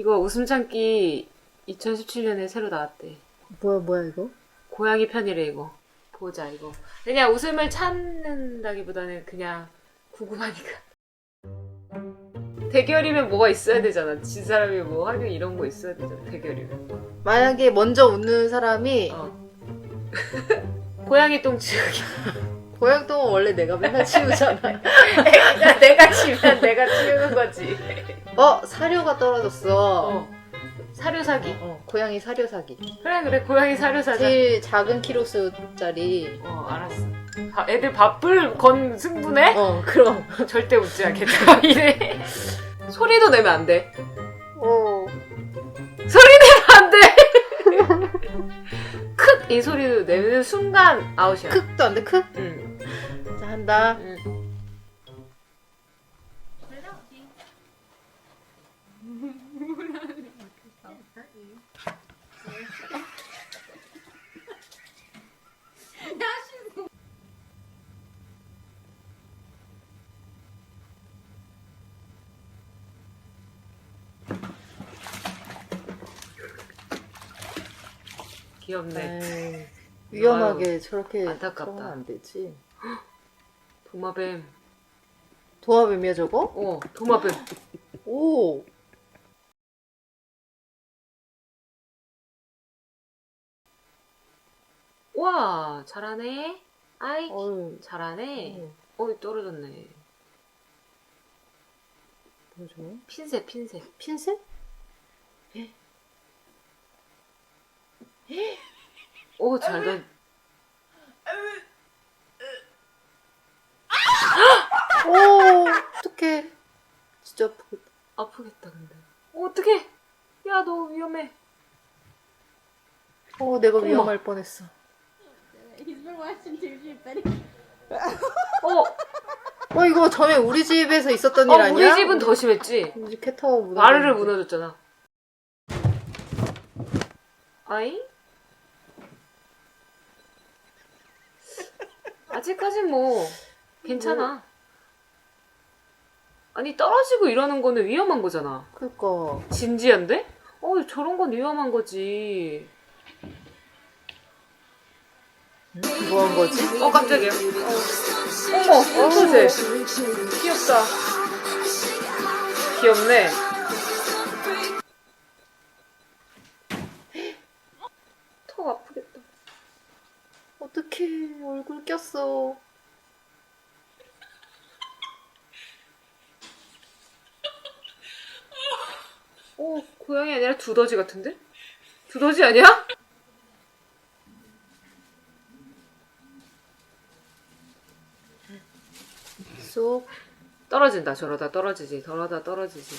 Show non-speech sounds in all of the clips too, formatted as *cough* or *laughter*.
이거 웃음 참기 2017년에 새로 나왔대. 뭐야 뭐야 이거? 고양이 편이래 이거. 보자 이거. 그냥 웃음을 찾는다기보다는 그냥 궁금하니까. 대결이면 뭐가 있어야 되잖아. 진 사람이 뭐 하긴 이런 거 있어야 되잖아. 대결이면. 만약에 먼저 웃는 사람이 어. *laughs* 고양이 똥 치우기. 고양똥은 원래 내가 맨날 치우잖아. *laughs* 내가 치면 내가 치우는 거지. 어 사료가 떨어졌어. 어. 사료 사기. 어, 고양이 사료 사기. 그래 그래 고양이 사료 사자. 제일 작은 키로수짜리. 어 알았어. 바- 애들 밥을 건 승부네? 어 그럼. 절대 웃지 않겠다. *laughs* 이래. 소리도 내면 안 돼. 어. 소리 내면 안 돼. *laughs* 크! 이 소리도 내는 순간 아웃이야. 크도 안 돼, 크? 응. 자, 한다. 응. 귀엽네. 에이, 위험하게 저렇게 안타깝다. 안 되지. 도마뱀. 도마뱀이야, 저거? 어, 도마뱀. 오! 와, 잘하네. 아이, 어휴. 잘하네. 어, 어이, 떨어졌네. 뭐죠? 핀셋, 핀셋. 핀셋? 오, 잘 던. 오! 어떡해. 진짜 아프겠다. 아프겠다, 근데. 어, 어떡해. 야, 너 위험해. 어, 내가 어머. 위험할 뻔했어. He's been watching deep, Betty. 어, 어, 이거 전에 우리 집에서 있었던 일 어 아니야? 우리 집은 더 심했지. 우리 집 캣타워 무너 마르를 무너졌잖아. 아이? 아직까진 뭐 괜찮아. 아니 떨어지고 이러는 거는 위험한 거잖아. 그니까. 진지한데? 어 저런 건 위험한 거지. 뭐 한 거지? 어 깜짝이야. 어머 어떡해. 귀엽다. 귀엽네. 꼈어. 오, 고양이 아니라 두더지 같은데? 두더지 아니야? 쏙. 떨어진다. 저러다 떨어지지. 저러다 떨어지지.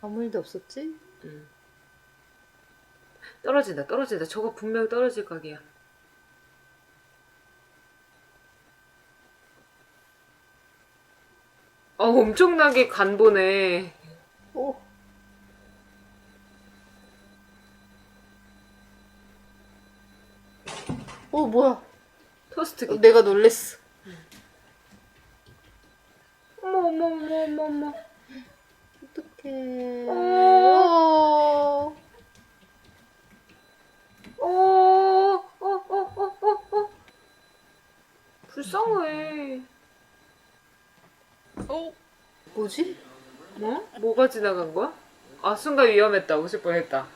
아무 일도 없었지? 응. 떨어진다. 떨어진다. 저거 분명 떨어질 각이야. 어, 엄청나게 간 보네. 오. 어, 뭐야. 토스트기. 내가 놀랬어. 어머, 어머, 어머, 어머, 어머. 어떡해. 어. 어. 어, 어, 어, 어, 어, 어. 불쌍해. 어? 뭐지? 뭐? 뭐가 지나간 거야? 아 순간 위험했다. 오실 뻔했다.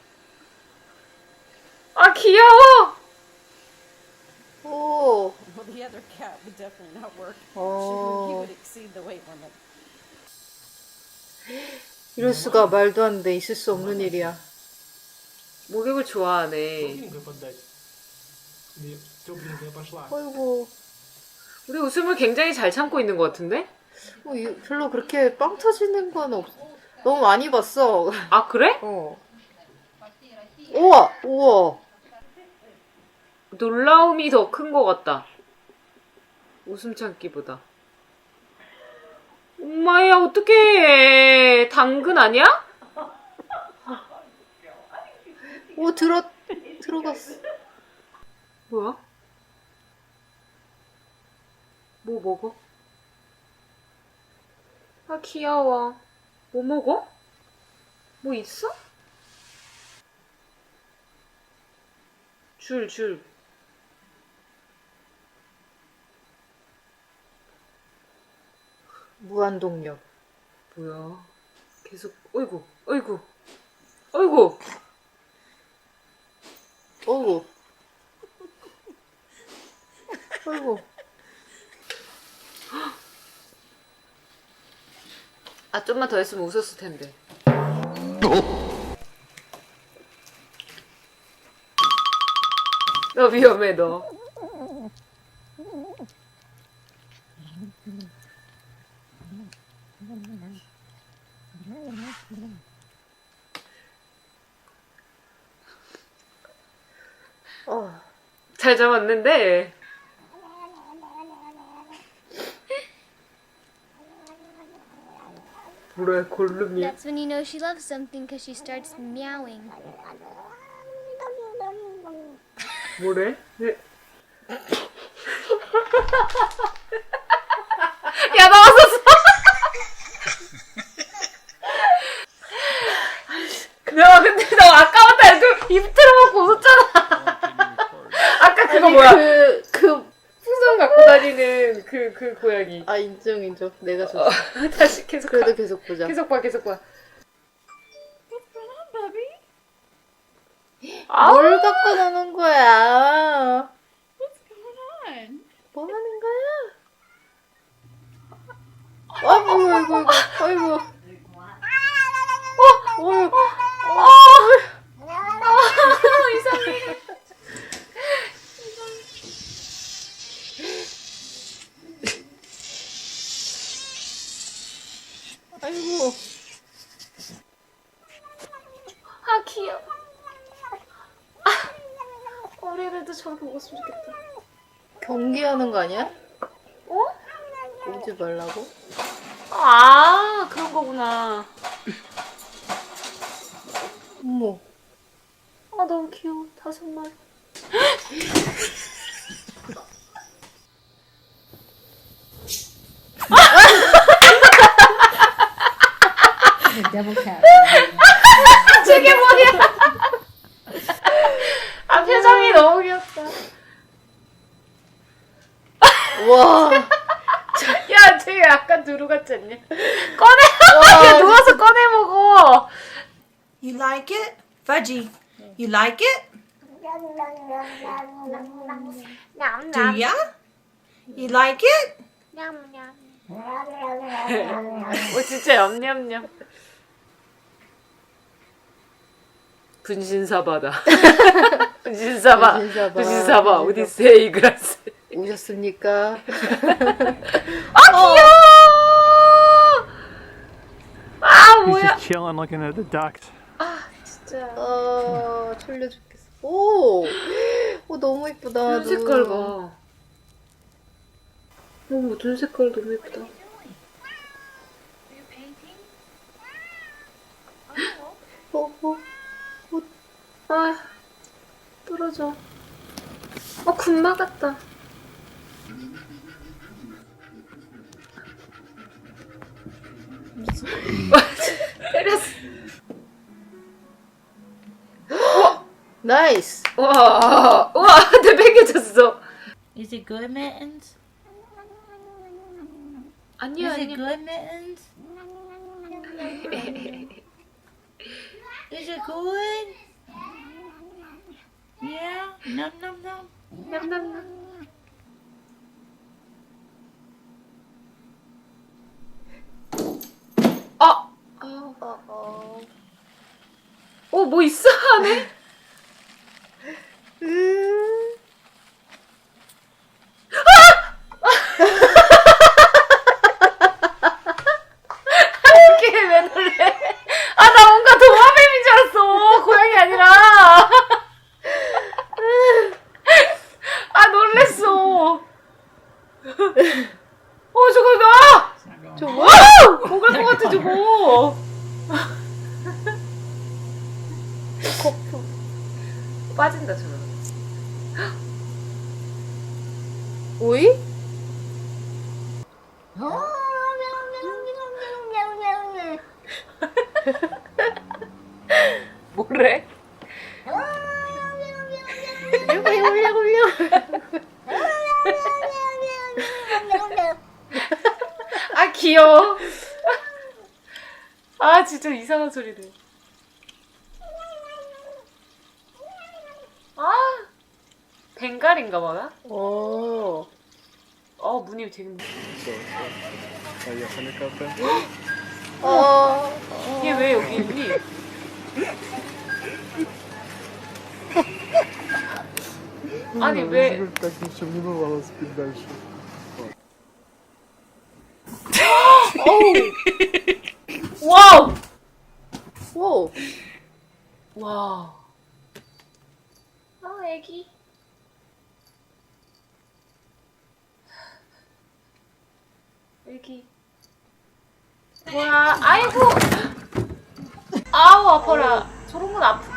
아 귀여워. 오. Well, the other cat would definitely not work. 어. He would exceed the weight limit. 이럴 수가 말도 안 돼. 있을 수 없는 일이야. 목욕을 좋아하네. 어이구. 우리 웃음을 굉장히 잘 참고 있는 것 같은데? 뭐, 이- 별로 그렇게 빵 터지는 건 없. 너무 많이 봤어. 아, 그래? *laughs* 어. 우와, 우와. 놀라움이 더 큰 것 같다. 웃음 참기보다. 엄마야, 어떡해. 당근 아니야? 오, 들어, 들어갔어. 뭐야? 뭐 먹어? 아, 귀여워. 뭐 먹어? 뭐 있어? 줄, 줄. 무한동력. 뭐야? 계속, 어이구, 어이구, 어이구. 어이구. *laughs* 어이구. 아, 좀만 더 했으면 웃었을 텐데. 너 위험해, 너. 어. 잘 잡았는데. That's when you know she loves something because she starts meowing. 뭐래? 네. 야, 나왔었어! 야, 근데 너 아까부터 이렇게 입 틀어먹고 웃었잖아. 아까 그거 뭐야? 그, 그, 풍선 갖고 다니는 그, 그 고양이. 아, 인정, 인정. 내가 졌어. *laughs* 다시 계속 봐. 그래도 계속 보자. 계속 봐, 계속 봐. 아, 뭘 갖고 노는 거야? What's going on? 뭐 하는 거야? 아이고, 아이고, 아이고, 아이고. 어, 어이구. 이상해. 아이고. 아, 귀여워. 아, 우리들도 저렇게 먹었으면 좋겠다. 경기하는 거 아니야? 어? 오지 말라고? 아, 그런 거구나. 어머. 아, 너무 귀여워. 다섯 마리. *laughs* Devil cat. 저게 뭐야? 아, 표정이 너무 귀엽다. 와. 야, 쟤 약간 두루 같지 않냐? 꺼내! 야, 누워서 꺼내 먹어. You like it? Fudgy. You like it? Do ya? You like it? 오, 진짜 얌얌얌. 분신사바다. *laughs* 분신사바. 분신사바. 분신사바. 오디세이 그라스. 오셨습니까? *laughs* 아, 귀여워! 아, He's 뭐야. just chilling looking at the ducks. 진짜. 아, 졸려 죽겠어. 오! 오, 너무 이쁘다. 눈 색깔 봐. 어머, 눈 색깔 너무 예쁘다. 어, 어. 아, 떨어져. 어, 군마 같다. 때렸어. 나이스! 와, 와, 내 베개졌어. Is it good, Mittens? 아니야, Is it 아니야. good, Mittens? Is it good? Yeah? Num num num. 냠냠냠. 아, 어, 어. 어, 뭐 있어, 안에? 어 저거 나 저거 먹을 것 같아 저거 거품 빠진다 저거 오이 뭐래? 울려 울려 울려 귀여워. 아 진짜 이상한 소리네. 아 벵갈인가 봐나? 어. 어 문이 되게 Поехали, коты. 어. 이게 왜 여기 있니? 아니 왜 Так ничего не бывало, спит дальше. 와우. 오. 와우. 아 애기. 애기. 뭐야 아이고. 아우 아파라. 저런 건 아프.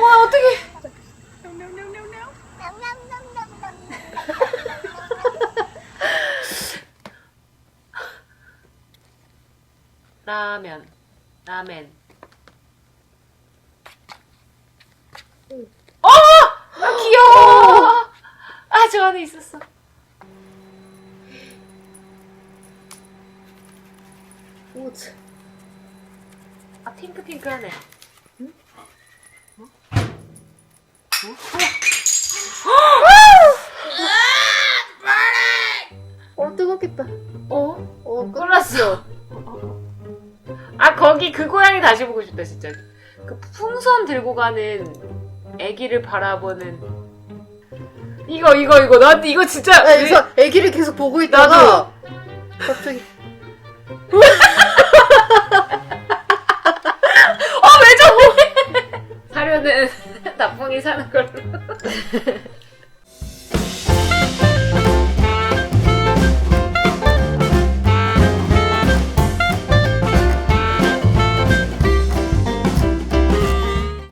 와 어떡해 라면. 라멘. 어! 아 귀여워! 아 저 안에 있었어. 오, 참. 아 핑크핑크하네 어, 뜨겁겠다. 어? 어, 끝났어. 아 거기 그 고양이 다시 보고 싶다 진짜. 그 풍선 들고 가는 애기를 바라보는. 이거 이거 이거. 나한테 이거 진짜 아, 그래서 애기를 계속 보고 있다가. 갑자기 *laughs* 어왜 저거 사료는 *laughs* 나쁜이 사는 걸로 *laughs*